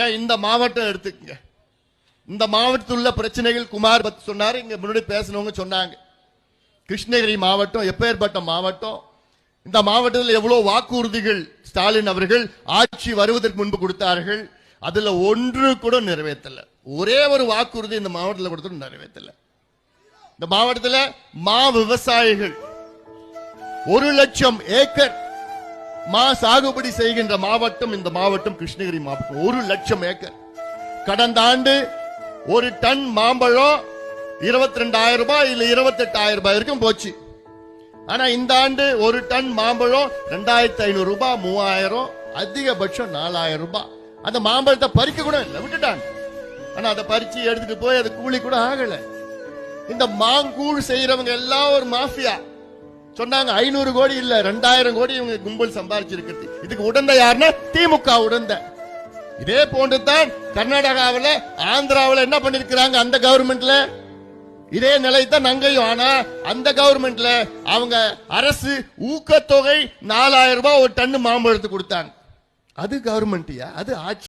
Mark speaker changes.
Speaker 1: ஏன் இந்த மாவட்டம் எடுத்துக்கங்க. இந்த மாவட்டத்தில் உள்ள பிரச்சனைகள் குமார் பத்தி சொன்னார் இங்க முன்னாடி பேசினவங்க சொன்னாங்க. கிருஷ்ணகிரி மாவட்டம் எப்பேற்பட்ட மாவட்டம்? இந்த மாவட்டத்தில் எவ்வளவு வாக்குறுதிகள் ஸ்டாலின் அவர்கள் ஆட்சி வருவதற்கு முன்பு கொடுத்தார்கள்? அதுல ஒன்று கூட நிறைவேற்றல. ஒரே ஒரு வாக்குறுதி இந்த மாவட்டத்தில் கொடுத்து நிறைவேற்றல. இந்த மாவட்டத்தில் மா விவசாயிகள் ஒரு லட்சம் ஏக்கர் மா சாகுபடி செய்கின்ற மாவட்டம் இந்த மாவட்டம் கிருஷ்ணகிரி மாவட்டம். ஒரு லட்சம் ஏக்கர். கடந்த ஆண்டு ஒரு டன் மாம்பழம் இருபத்தி ரெண்டாயிரம் ரூபாய் இல்ல இருபத்தி எட்டாயிரம் ரூபாய் வரைக்கும் போச்சு. ஆனா இந்த ஆண்டு ஒரு டன் மாம்பழம் ரெண்டாயிரத்தி ஐநூறு ரூபாய் மூவாயிரம் அதிகபட்சம் நாலாயிரம் ரூபாய். அந்த மாம்பழத்தை பறிக்க கூட இல்லை விட்டுட்டாங்க. ஆனா அதை பறிச்சு எடுத்துட்டு போய் அது கூலி கூட ஆகல. இந்த மாங்கூழ் செய்யறவங்க எல்லாம் ஒரு மாஃபியா. சொன்னாங்க ஐநூறு கோடி இல்ல ரெண்டாயிரம் கோடி இவங்க கும்பல் சம்பாரிச்சிருக்கிறது. இதுக்கு உடந்த யாருன்னா திமுக உடந்த இதே போன்றுதான் கர்நாடகாவில் கர்நாடகாவுல ஆந்திராவுல என்ன பண்ணிருக்கிறாங்க அந்த கவர்மெண்ட்ல இதே நிலை தான் அங்கேயும். ஆனா அந்த கவர்மெண்ட்ல அவங்க அரசு ஊக்கத்தொகை நாலாயிரம் ரூபாய் ஒரு டன்னு மாம்பழத்து கொடுத்தாங்க. அது கவர்மெண்ட் அது ஆட்சி